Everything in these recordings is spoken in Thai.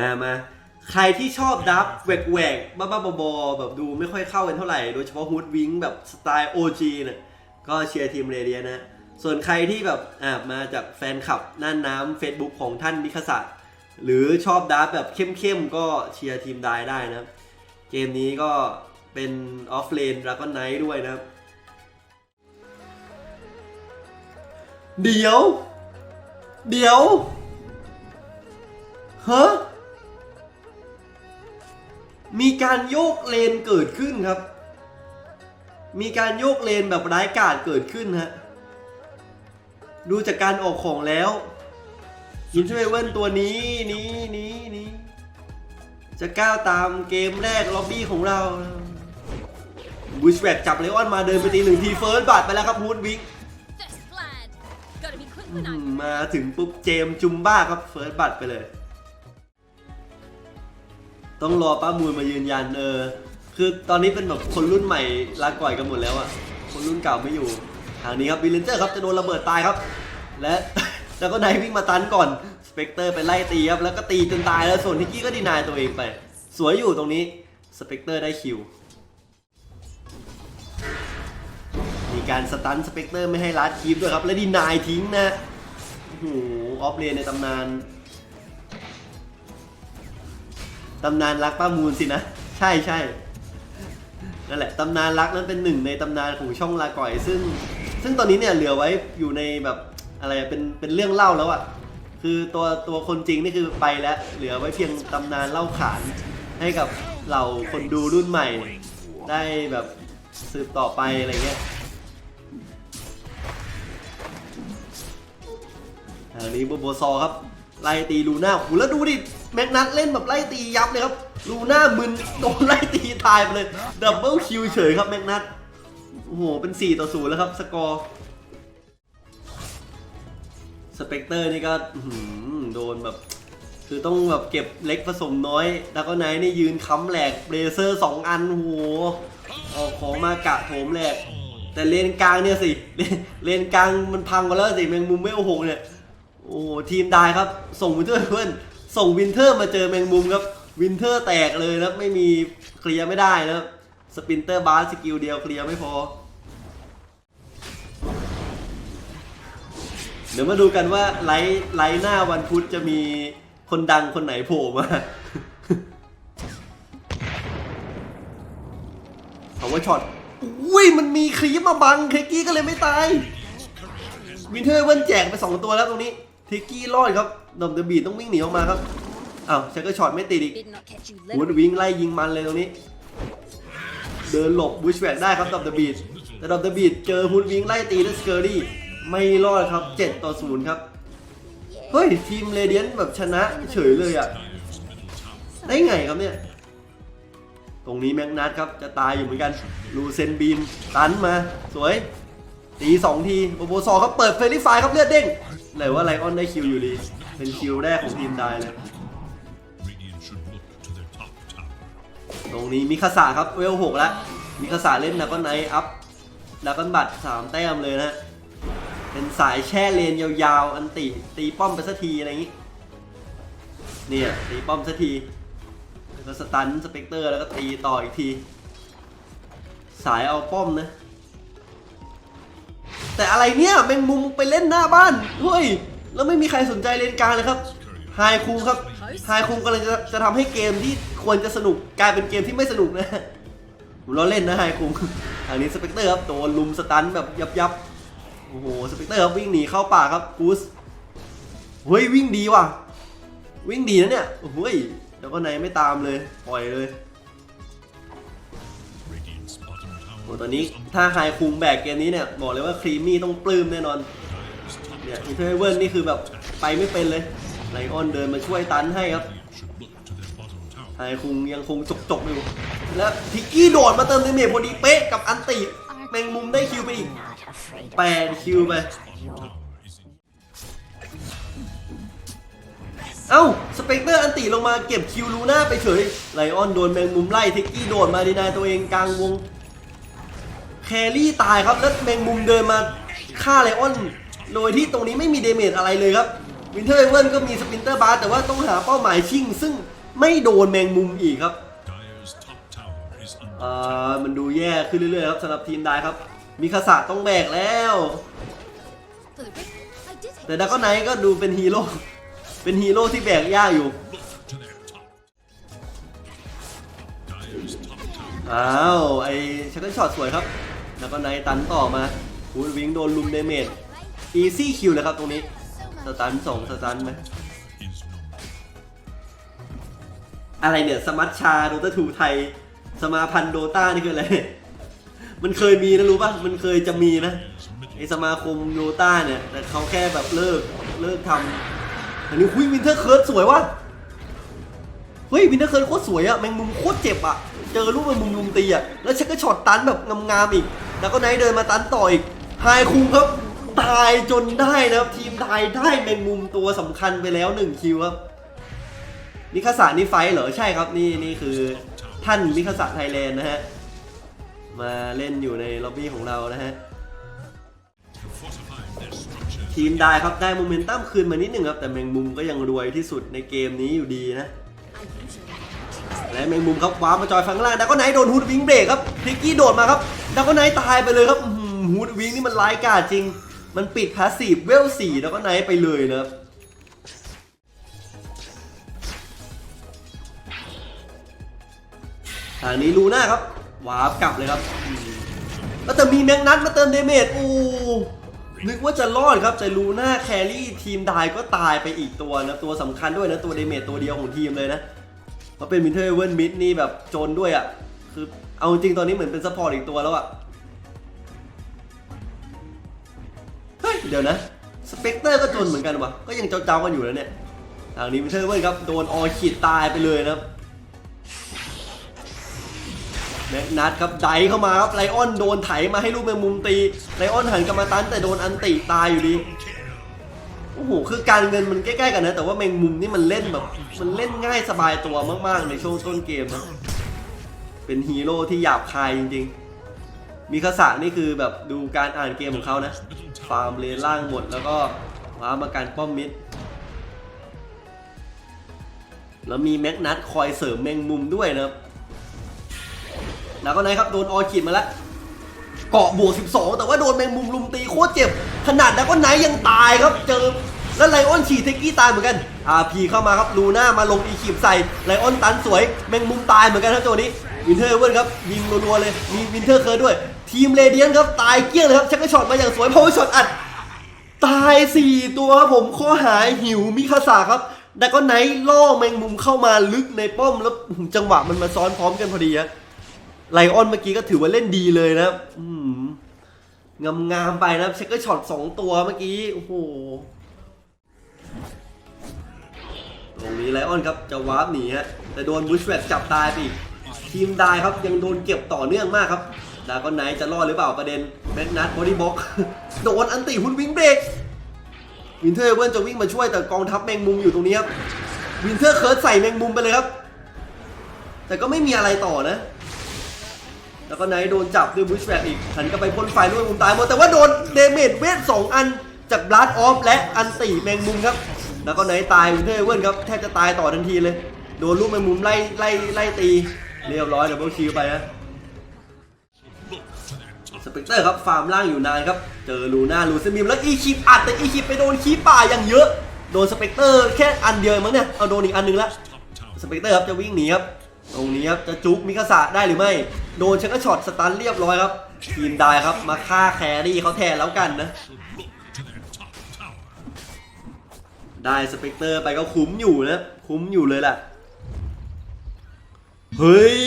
อ่ามาใครที่ชอบดับแหวกแหวกบ้าบ้าๆบอๆแบบดูไม่ค่อยเข้ากันเท่าไหร่ โดยเฉพาะฮูดวิงแบบสไตล์ OG เนี่ยก็เชียร์ทีมเรเดียนะ ส่วนใครที่แบบอ่ามาจากแฟนคลับน่านน้ำ Facebook ของท่านมิคาสะหรือชอบดับแบบเข้มๆ ก็เชียร์ทีมไดได้นะครับ เกมนี้ก็เป็นออฟเลนแล้วก็ไนท์ด้วยนะครับ เดี๋ยว เดี๋ยวฮะ มีการโยกเลนเกิดขึ้นครับ มีการโยกเลนแบบร้ายกาจเกิดขึ้นฮะ ดูจากการออกของแล้วยินช่วยเว้นตัวนี้นี้นี้นี้จะก้าวตามเกมแรกล็อบบี้ของเราบูชแบกจับเลออนมาเดินไปตีหนึ่งทีเฟิร์สบัตไปแล้วครับฮูดวิกมาถึงปุ๊บเจมจุมบ้าครับเฟิร์สบัตไปเลย ต้องรอป้ามูลมายืนยันเออ คือตอนนี้เป็นแบบคนรุ่นใหม่ลาก่อยกันหมดแล้วอะคนรุ่นเก่าไม่อยู่ ทางนี้ครับวิลเลนเจอร์ครับจะโดนระเบิดตายครับ และ แล้วก็ไนท์วิ่งมาตันก่อน สเปกเตอร์ไปไล่ตีครับ แล้วก็ตีจนตายแล้ว ส่วนทิกกี้ก็ดีนายตัวเองไป สวยอยู่ตรงนี้ สเปกเตอร์ได้คิว มีการสตันสเปกเตอร์ไม่ให้ลัดคีฟด้วยครับ และดีนายทิ้งนะโอ้โหออฟเลนในตำนาน ตำนานรักป้ามูลสินะ ใช่ใช่นั่นแหละตำนานรักนั้นเป็นหนึ่งในตำนานของช่องลาก่อย ซึ่ง ซึ่งตอนนี้เนี่ยเหลือไว้อยู่ในแบบอะไรเป็นเป็นเรื่องเล่าแล้วอะ่ะคือตัวตัวคนจริงนี่คือไปแล้ว เหลือไว้เพียงตำนานเล่าขานให้กับเหล่าคนดูรุ่นใหม่ ได้แบบสืบต่อไปอะไรเงี้ยทางนี้โบโบซอครับ ไล่ตีลูน่าโอ้โหแล้วดูดิแม็กนัทเล่นแบบไล่ตียับเลยครับลูน่ามึนโดนไล่ตีตายไปเลยดับเบิลคิวเฉยครับแม็กนัทโอ้โหเป็น 4 ต่อ0แล้วครับสกอร์สเปกเตอร์นี่ก็โดนแบบ คือต้องแบบเก็บเล็กผสมน้อยแล้วก็ไนท์นี่ยืนค้ำแหลกเบรเซอร์2อันโอ้โหออกของมากะโถมแหลก แต่เลนกลางเนี่ยสิ เลนเลนกลางมันพังไปแล้วสิแมงมุมไม่โอ้โหเนี่ย โอ้โหทีมได้ครับ ส่งวินเทอร์เพื่อนส่งวินเทอร์มาเจอแมงมุมครับ วินเทอร์แตกเลยนะไม่มีเคลียร์ไม่ได้นะครับสปินเตอร์บาสสกิลเดียวเคลียร์ไม่พอ เดี๋ยวมาดูกันว่าไลฟ์ไลฟ์หน้าวันพุธจะมีคนดังคนไหนโผล่มาเอาว่าช็อตอุ้ยมันมีคลีปมาบังเคกี้ก็เลยไม่ตายวินเทอร์เวินแจกไป2ตัวแล้วตรงนี้ ทิกกี้รอดครับดอมเดอะบีดต้องวิ่งหนีออกมาครับอ้าวชักเกอร์ช็อตไม่ติดอีก did not catch you วูด little. วิงไล่ยิงมันเลยตรงนี้ เดินหลบบุชแวกได้ครับดอมเดอะบีดแต่ดอมเดอะบีดเจอฮูดวิงไล่ตีด้วยสเกอรี่ไม่รอดครับ7ต่อ0ครับเฮ้ยทีมเรเดียนแบบชนะเฉยเลยอะได้ไงครับเนี่ย ตรงนี้แม็กนัทครับจะตายอยู่เหมือนกันลูเซนบีมตันมา สวย ตีสองทีโบโบซอเขาเปิดเฟรลี่ไฟครับเลือดเด้ง เลยว่าไลออนได้คิวอยู่ดี เป็นคิวแรกของทีมได้เลยตรงนี้มิคาสะครับเวลหกแล้วมิคาสะเล่นแล้วก็ไนท์อัพแล้วก็บัตรสามแต้มเลยนะเป็นสายแช่เลนยาวๆ อันติตีป้อมไปสักทีอะไรอย่างนี้เนี่ยตีป้อมสักทีแล้วก็สตันสเปกเตอร์แล้วก็ตีต่ออีกที สายเอาป้อมนะ แต่อะไรเนี่ยแมงมุมไปเล่นหน้าบ้านเฮ้ยแล้วไม่มีใครสนใจเลนกลางเลยครับไฮคูครับไฮคูกำลังจะจะทำให้เกมที่ควรจะสนุกกลายเป็นเกมที่ไม่สนุกนะผมล้อเล่นนะไฮคูอันนี้สเปกเตอร์ครับโดนลุมสตันแบบยับยับโอ้โหสเปกเตอร์ครับวิ่งหนีเข้าป่าครับกูสเฮ้ยวิ่งดีว่ะ วิ่งดีนะเนี่ยโอ้ยแล้วก็ไหนไม่ตามเลยปล่อยเลย ตอนนี้ถ้าไฮคูมแบกเกมนี้เนี่ยบอกเลยว่าครีมมี่ต้องปลื้มแน่นอนเนี่ยอินเทอร์เวิร์นี่คือแบบไปไม่เป็นเลยไลออนเดินมาช่วยตันให้ครับไฮคุงยังคงจกจกๆอยู่แล้วทิกกี้โดดมาเติมในเมจพอดีเป๊ะกับอันติแมงมุมได้คิวไปอีกแปดคิวไปเอ้า สเปกเตอร์อันติลงมาเก็บคิวลูน่าไปเฉยไลออนโดนแมงมุมไล่ทิกกี้โดดมาดีนายตัวเองกลางวง แครี่ตายครับแล้วแมงมุมเดินมาฆ่าไลออน โดยที่ตรงนี้ไม่มีเดเมจอะไรเลยครับวินเทอร์เวิร์ก็มีสปินเตอร์บาร์แต่ว่าต้องหาเป้าหมายชิงซึ่งไม่โดนแมงมุมอีกครับอ่ามันดูแย่ขึ้นเรื่อยๆครับสำหรับทีมได้ครับ มีคาสะต้องแบกแล้ว แต่ดาก็ไนก็ดูเป็นฮีโร่เป็นฮีโร่ที่แบกยากอยู่อ้าวไอชักเกิลช็อตสวยครับ แล้วก็ไนตันต่อมาฮูดวิงโดนลุมเดเมจอีซี่คิวเลยครับตรงนี้สตันสองสตันไหมอะไรเนี่ยสมัชชาโดตาทูไทย สมาพันธ์โดต้านี่คืออะไร มันเคยมีนะรู้ป่ะ มันเคยจะมีนะไอสมาคมโดต้าเนี่ย แต่เขาแค่แบบเลิกเลิกทำอันนี้คุยวินเทอร์เคิร์ดสวยว่ะเฮ้ยวินเทอร์เคิร์ดโคตรสวยอะแมงมุมโคตรเจ็บอะเจอลูกแมงมุมลุมตีอะแล้วชักก็ช็อตตันแบบงามๆอีก แล้วก็ไนท์เดินมาตันต่ออีกไฮคุงครับตายจนได้นะครับทีมไทยได้แมงมุมตัวสำคัญไปแล้วหนึ่งคิวครับนิคาสานี่ไฟเหรอใช่ครับนี่นี่คือท่านนิคาสาไทยแลนด์นะฮะมาเล่นอยู่ในล็อบบี้ของเรานะฮะทีมได้ครับได้โมเมนตัมคืนมานิดหนึ่งครับแต่แมงมุมก็ยังรวยที่สุดในเกมนี้อยู่ดีนะ และแมงมุมครับว้ามาจอยฝั่งล่างดาวก็ไนโดนฮูดวิงเบรกครับทิกกี้โดดมาครับดาวก็ไนตายไปเลยครับฮูดวิงนี่มันร้ายกาจจริง มันปิดพาสซีฟเวลสี่ดาวก็ไนไปเลยนะครับทางนี้ลูน่าครับวาร์ปกลับเลยครับแล้วแต่มีแมงนัทมาเติมเดเมจโอ้นึกว่าจะรอดครับแต่ลูน่าแครี่ทีมไดก็ตายไปอีกตัวนะตัวสำคัญด้วยนะตัวเดเมจตัวเดียวของทีมเลยนะ เพราะเป็นวินเทอร์เวิร์มิดนี่แบบโจนด้วยอะ คือเอาจริงตอนนี้เหมือนเป็นซัพพอร์ตอีกตัวแล้วอะ เฮ้ย เดี๋ยวนะ สเปกเตอร์ก็โจนเหมือนกันวะก็ยังเจ้าๆกันอยู่แล้วเนี่ยทางนี้วินเทอร์เวิร์ครับโดนออคิดตายไปเลยนะครับแม็กนัทครับไดเข้ามาครับไลออนโดนไถมาให้ลูกแมงมุมตีไลออนหันกลับมาตันแต่โดนอันติตายอยู่ดี อ้โหคือการเงินมันใกล้ๆกันนะแต่ว่าแมงมุมนี่มันเล่นแบบ มันเล่นง่ายสบายตัวมาก ๆ ในช่วงต้นเกมนะเป็นฮีโร่ที่หยาบคายจริงๆ มีคาสะนี่คือแบบดูการอ่านเกมของเขานะฟาร์มเลนล่างหมดแล้วก็ว้ามาการป้อมมิดแล้วมีแม็กนัทคอยเสริมแมงมุมด้วยนะครับแล้วก็ไหนครับโดนออคิดมาแล้ว เกาะบวก 12 แต่ว่าโดนแมงมุมลุมตีโคตรเจ็บ ขนาดดักก็ไนยังตายครับเจอแล้วไลออนฉีดเทกกี้ตายเหมือนกันอาพีเข้ามาครับลูน่ามาลงอีคิบใส่ไลออนตันสวยแมงมุมตายเหมือนกันครับตัวนี้วินเทอร์เวิร์ครับยิงรัวๆเลยมีวินเทอร์เคิร์ด้วย ทีมเรเดียนครับตายเกลี้ยงเลยครับชักกระช็อตมาอย่างสวยพาวช็อตอัดตาย 4 ตัวครับผมข้อหายหิวมิคาสาครับดักก็ไนท์ล่อแมงมุมเข้ามาลึกในป้อมแล้วจังหวะมันมาซ้อนพร้อมกันพอดีครับ ไลออนเมื่อกี้ก็ถือว่าเล่นดีเลยนะงามงามไปนะเช็คเกอร์ช็อตสองตัวเมื่อกี้ โอ้โห ตรงนี้ไลออนครับจะวาร์ปหนีฮะ แต่โดนบุชแวตจับตายไปอีก ทีมได้ครับยังโดนเก็บต่อเนื่องมากครับดาก็ไนจะรอดหรือเปล่าประเด็นแมกนัทบอดี้บ็อกโดนอันติหุ่นวิ่งเบรกวินเทอร์เวิร์นจะวิ่งมาช่วยแต่กองทัพแมงมุมอยู่ตรงนี้ครับวินเทอร์เคิร์ดใส่แมงมุมไปเลยครับ แต่ก็ไม่มีอะไรต่อนะ แล้วก็ไนท์โดนจับด้วยบุชแฟกอีกหันกลับไปพ่นไฟด้วยมุมตายหมดแต่ว่าโดนเดเมจเวทสองอันจากบลัดออฟและอันตีแมงมุมครับ แล้วก็ไนท์ตายเทอร์เวินครับแทบจะตายต่อทันทีเลย โดนลูกแมงมุมไล่ไล่ไล่ตีเรียบร้อยเดี๋ยวเบิลคิวไปนะสเปกเตอร์ครับฟาร์มล่างอยู่นานครับ เจอลูน่าลูซิมิมแล้วอีคิปอัดแต่อีคิปไปโดนคีป่าอย่างเยอะ โดนสเปกเตอร์แค่อันเดียวเองมั้งเนี่ยเอาโดนอีกอันหนึงละสเปกเตอร์ครับจะวิ่งหนีครับ ตรงนี้ครับจะจุกมิคาสะได้หรือไม่ โดนชักกระช็อตสตันเรียบร้อยครับ ทีมได้ครับมาฆ่าแครี่เขาแทนแล้วกันนะ ได้สเปกเตอร์ไปก็คุ้มอยู่นะ คุ้มอยู่เลยแหละเฮ้ย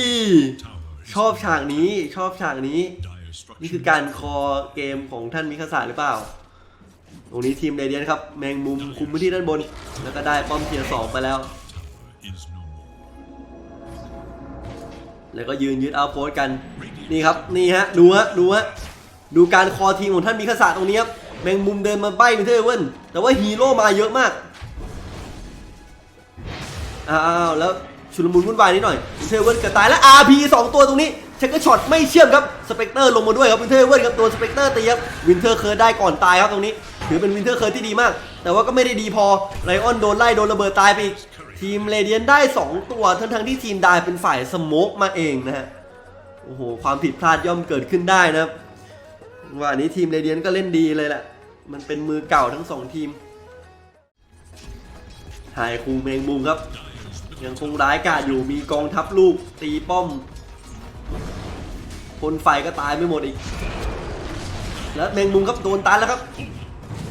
ชอบฉากนี้ชอบฉากนี้ นี่คือการคอเกมของท่านมิคาสะหรือเปล่า ตรงนี้ทีมเรเดียนครับ แมงมุมคุมพื้นที่ด้านบน แล้วก็ได้ป้อมเทียร์สองไปแล้ว แล้วก็ยืนยึดเอาโพสกันนี่ครับนี่ฮะดูฮะดูฮะดูการคอทีมของท่านมิคาสะตรงนี้ครับแมงมุมเดินมาใบ้มิเทอร์เวินแต่ว่าฮีโร่มาเยอะมากอ้าวแล้วชุลมุนวุ่นวายนิดหน่อยมิเทอร์เวินเกิดตายแล้ว RP สองตัวตรงนี้เช็คเกอร์ช็อตไม่เชื่อมครับสเปกเตอร์ลงมาด้วยครับวินเทอร์เวินครับตัวสเปกเตอร์ตีครับวินเทอร์เคอร์ได้ก่อนตายครับตรงนี้ ถือเป็นวินเทอร์เคิร์ที่ดีมาก แต่ว่าก็ไม่ได้ดีพอไลออนโดนไล่โดนระเบิดตายไปอีก ทีมเรเดียนได้ 2 ตัวทั้งทั้งที่ทีมไดายเป็นฝ่ายสโมกมาเองนะฮะโอ้โหความผิดพลาดย่อมเกิดขึ้นได้นะครับว่าอันนี้ทีมเรเดียนก็เล่นดีเลยแหละมันเป็นมือเก่าทั้งสองทีมไฮคูเมงมุมครับ ยังคงร้ายกาจอยู่มีกองทัพลูกตีป้อมคนไฟก็ตายไม่หมดอีก แล้วแมงมุมครับโดนตันแล้วครับ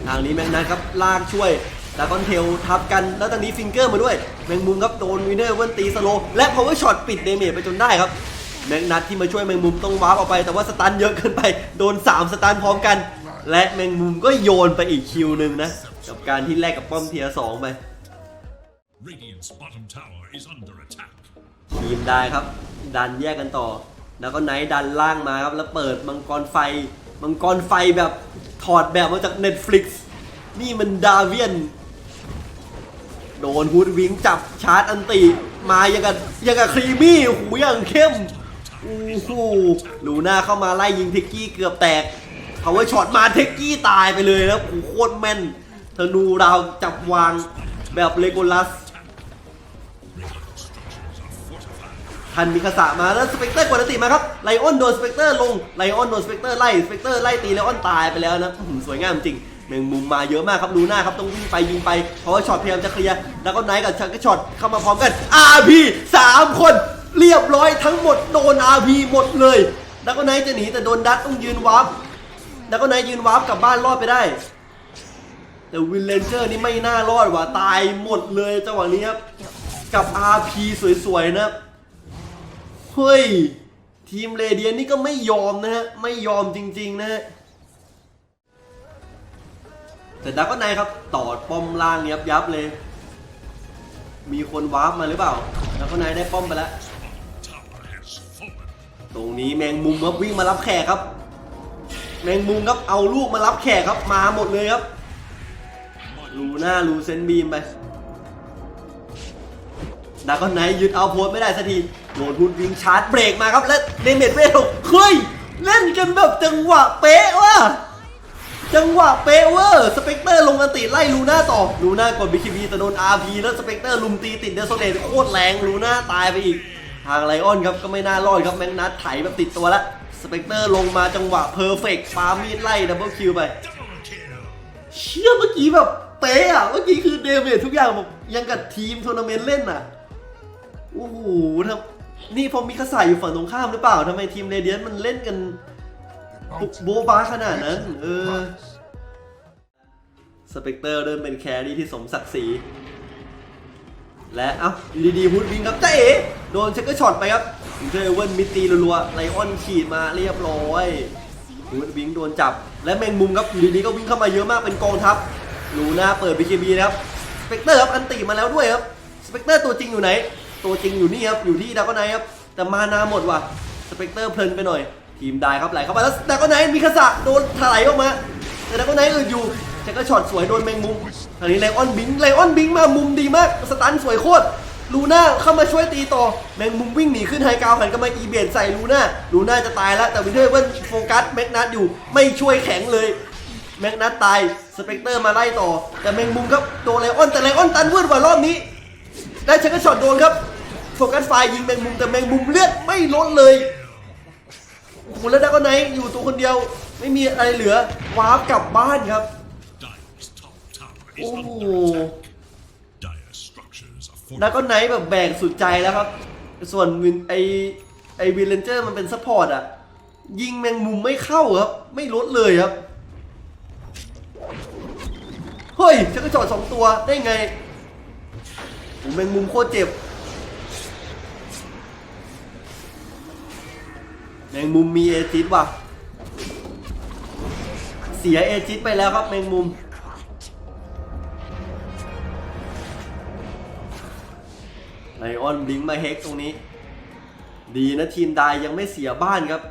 ทางนี้แมงนัทครับลากช่วยดากอนเทลทับกันแล้วตอนนี้ฟิงเกอร์มาด้วย แมงมุมครับโดนวินเนอร์เวินตีสโลว์และพาวเวอร์ช็อตปิดเดเมจไปจนได้ครับแมงนัทที่มาช่วยแมงมุมต้องวาร์ปออกไป แต่ว่าสตันเยอะเกินไปโดน 3 สตันพร้อมกัน และแมงมุมก็โยนไปอีกคิวหนึ่งนะกับการที่แลกกับป้อมเทียร์สองไป Radiant's bottom tower is under attack. ทีมได้ครับ ดันแยกกันต่อ แล้วก็ไนท์ดันล่างมาครับ แล้วเปิดมังกรไฟ มังกรไฟแบบถอดแบบมาจาก Netflix นี่มันดาเวียน โดนฮูดวิงจับชาร์จอันติมาอย่างกับอย่างกับครีมี่หูอย่างเข้มโอ้โหลูน่าเข้ามาไล่ยิงเทกกี้เกือบแตกพาวเวอร์ช็อตมาเทกกี้ตายไปเลยแล้วโอ้โคตรแม่นธนูราวจับวางแบบเลโกลัสทันมิคาสะมาแล้วสเปกเตอร์กดอันติมาครับไลออนโดนสเปกเตอร์ลงไลออนโดนสเปกเตอร์ไล่สเปกเตอร์ไล่ตีไลออนตายไปแล้วนะหือสวยงามจริง มงมุมมาเยอะมากครับลูน่าครับต้องวิ่งไปยิงไปเพราะว่าช็อตพยายามจะเคลียร์แล้วก็ไนท์กับชักก็ช็อตเข้ามาพร้อมกัน RP สามคนเรียบร้อยทั้งหมดโดน RP หมดเลย แล้วก็ไนท์จะหนีแต่โดนดัตต้องยืนวาร์ปแล้วก็ไนท์ยืนวาร์ปกลับบ้านรอดไปได้แต่วินเลนเจอร์นี่ไม่น่ารอดว่ะตายหมดเลยจังหวะนี้ครับกับ RP สวยๆนะเฮ้ย ทีมเรเดียนนี่ก็ไม่ยอมนะฮะ ไม่ยอมจริง ๆ นะฮะ แต่ดักก็ไนครับตอดป้อมล่างยับยับเลย มีคนวาร์ปมาหรือเปล่าดักก็ไนได้ป้อมไปแล้ว ตรงนี้แมงมุมครับวิ่งมารับแขกครับ แมงมุมครับเอาลูกมารับแขกครับมาหมดเลยครับลูหน้าลูเซนบีมไปดากอนไนยึดเอาโพสไม่ได้สักทีโดนทุนวิงชาร์จเบรกมาครับและเดเมจเวลเฮ้ยเล่นกันแบบจังหวะเป๊ะว่ะ จังหวะเป๊ะเวอร์สเปกเตอร์ลงกันติไล่ลูน่าต่อลูน่ากดบิคิบีแต่โดน RP แล้วสเปกเตอร์ลุมตีติดเดโซเลตโคตรแรงลูน่าตายไปอีก ทางไลออนครับก็ไม่น่ารอดครับแมงนัทไถแบบติดตัวละสเปกเตอร์ลงมาจังหวะเพอร์เฟกต์ปามีดไล่ดับเบิลคิวไปเชี่ยเมื่อกี้แบบเป๊ะอะเมื่อกี้คือเดเมจทุกอย่างแบบยังกับทีมทัวร์นาเมนต์เล่นอะโอ้โหทำนี่พอมีคาสายอยู่ฝั่งตรงข้ามหรือเปล่าทำไมทีมเรเดียนมันเล่นกัน โบบาขนาดนั้น เออ สเปกเตอร์เริ่มเป็นแครี่ที่สมศักดิ์ศรี และเอ้าอยู่ดีๆฮูดวิงครับเจ๊เอ๋โดนเช็คเกอร์ช็อตไปครับเจอเวิร์นมิดตีรัวๆไลออนขีดมาเรียบร้อยฮูดวิงโดนจับ และแมงมุมครับอยู่ดีๆก็วิ่งเข้ามาเยอะมากเป็นกองทัพลูน่าเปิด BKB นะครับ สเปกเตอร์ครับอันติมาแล้วด้วยครับ สเปกเตอร์ตัวจริงอยู่ไหน ตัวจริงอยู่นี่ครับ อยู่ที่ดากอนไนครับ แต่มานาหมดว่ะ สเปกเตอร์เพลินไปหน่อย ทีมได้ครับไหลเข้ามาแล้วดากอนไนมีคาสะโดนถลายออกมา แต่กอนไนอื่นอยู่แจ็คก็ช็อตสวยโดนแมงมุมทางนี้ไลออนบิงไลออนบิงมามุมดีมากสตันสวยโคตรลูน่าเข้ามาช่วยตีต่อแมงมุมวิ่งหนีขึ้นไฮกาวหันกลับมาอีเบียดใส่ลูน่าลูน่าจะตายแล้วแต่วินเทอร์เว่าโฟกัสแม็กนัทอยู่ไม่ช่วยแข็งเลยแม็กนัทตายสเปกเตอร์มาไล่ต่อ แต่แมงมุมครับโดนไลออนแต่ไลออนตันวืดกว่ารอบนี้ ได้เช็คช็อตโดนครับโฟกัสไฟยิงแมงมุมแต่แมงมุมเลือดไม่ลดเลย โอ้โหแล้วดากอนไนท์อยู่ตัวคนเดียว ไม่มีอะไรเหลือวาร์ปกลับบ้านครับ Dire's top tower โอ้โห under attack. Dire structures are แล้วก็ fortified. ไนท์แบบแบกสุดใจแล้วครับ ส่วนวินไอไอวิลเลนเจอร์มันเป็นซัพพอร์ตอะยิงแมงมุมไม่เข้าครับ ไม่ลดเลยครับ เฮ้ยชักกระจอดสองตัวได้ไงโอ้แมงมุมโคตรเจ็บ แมงมุมมีเอจิตว่ะ เสียเอจิตไปแล้วครับแมงมุม ไลออนบลิงมาเฮกตรงนี้ ดีนะทีมไดายยังไม่เสียบ้านครับ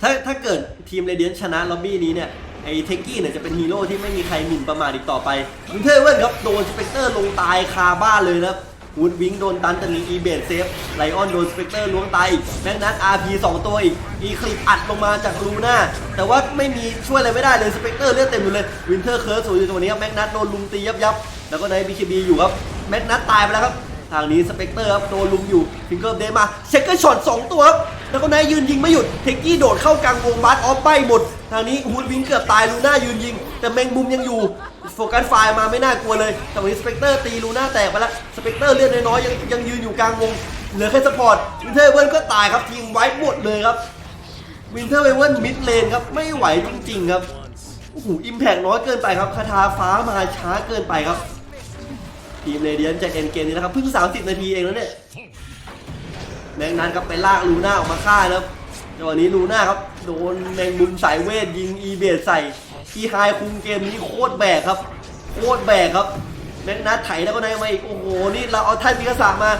ถ้าถ้าเกิดทีมเรเดียนชนะล็อบบี้นี้เนี่ยไอ้เทกกี้เนี่ยจะเป็นฮีโร่ที่ไม่มีใครหมิ่นประมาทอีกต่อไปวินเทอร์เวิร์นครับโดนสเปกเตอร์ลงตายคาบ้านเลยนะครับ วูดวิงโดนตันแต่มีอีเบดเซฟไลออนโดนสเปกเตอร์ล้วงตายแม็กนัทอาร์พีสองตัวอีกอีคลิปอัดลงมาจากลูน่าแต่ว่าไม่มีช่วยอะไรไม่ได้เลยสเปกเตอร์เลือดเต็มอยู่เลยวินเทอร์เคิร์สอยู่ตรงนี้ครับแม็กนัทโดนลุมตียับยับแล้วก็ในบีคีบีอยู่ครับแม็กนัทตายไปแล้วครับทางนี้สเปกเตอร์ครับโดนลุมอยู่ฟิงเกอร์เดมาเช็คเกอร์ช็อตสองตัวครับแล้วก็นายยืนยิงไม่หยุดเทกกี้โดดเข้ากลางวงบาสออฟใบหมด ทางนี้ฮูดวิงเกือบตายลูน่ายืนยิง แต่แมงมุมยังอยู่ โฟกัสไฟล์มาไม่น่ากลัวเลยแต่วันนี้สเปกเตอร์ตีลูน่าแตกไปแล้วสเปกเตอร์เลือดน้อยๆยังยังยืนอยู่กลางวง เหลือแค่สปอร์ตวินเทอร์เวิร์นก็ตายครับทีมไว้หมดเลยครับวินเทอร์เวิร์นมิดเลนครับไม่ไหวจริงๆครับโอ้โหอิมแพกน้อยเกินไปครับคาถาฟ้ามาช้าเกินไปครับ ทีมเรเดียนจะเอ็นเกมนี้นะครับเพิ่ง 30 นาทีเองแล้วเนี่ยแมงนันครับไปลากลูน่าออกมาฆ่าแล้วจังหวะนี้ลูน่าครับโดนแมงมุมสายเวทยิงอีเบดใส่ ที่ไฮคุมเกมนี้โคตรแบกครับ โคตรแบกครับแมงนัดไถแล้วก็นายมาอีกโอ้โหนี่เราเอาท่านพิกษามา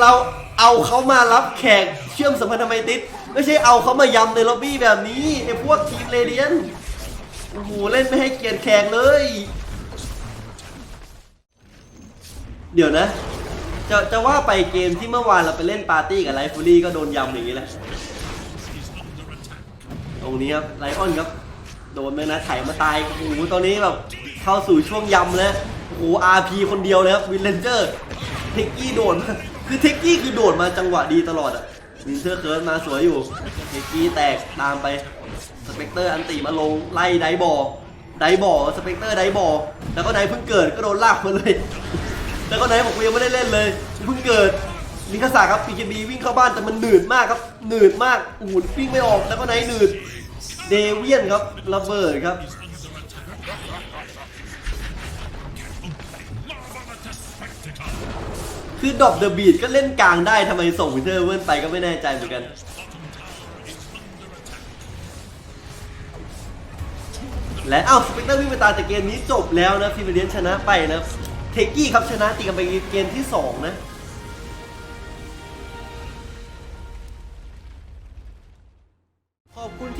เราเอาเขามารับแขกเชื่อมสัมพันธไมตริไม่ใช่เอาเขามายำในล็อบบี้แบบนี้ไอ้พวกทีมเรเดียนโอ้โหเล่นไม่ให้เกียรติแขกเลย เดี๋ยวนะจะจะว่าไปเกมที่เมื่อวานเราไปเล่นปาร์ตี้กับไลฟ์ฟูรี่ก็โดนยำอย่างนี้แหละตรงนี้ครับไลออนครับ โดนเลยนะไถมาตายโอ้โหตอนนี้แบบเข้าสู่ช่วงยำแล้วโอ้โห RP คนเดียวเลยครับวินเลนเจอร์เทกกี้โดดมาคือเทกกี้คือโดดมาจังหวะดีตลอดอะวินเทอร์เคิร์สมาสวยอยู่เทกกี้แตกตามไปสเปกเตอร์อันติมาลงไล่ไดบอไดบอสเปกเตอร์ไดบอแล้วก็ไนท์เพิ่งเกิดก็โดนลากมาเลย แล้วก็ไนท์บอกกูยังไม่ได้เล่นเลยเพิ่งเกิดมิคาสาครับปีเคบีวิ่งเข้าบ้านแต่มันหนืดมากครับหนืดมากโอ้โหวิ่งไม่ออกแล้วก็ไนท์หนืด เดเวียนครับระเบิดครับ คือดอปเดอะบีดก็เล่นกลางได้ทำไมส่งวินเทอร์เวิร์นไปก็ไม่แน่ใจเหมือนกันและเอ้าสเปกเตอร์วิ่งไปตามแต่เกมนี้จบแล้วนะฟิเบเลียนชนะไปนะเทกกี้ครับชนะตีกันไปเกมที่ 2 นะ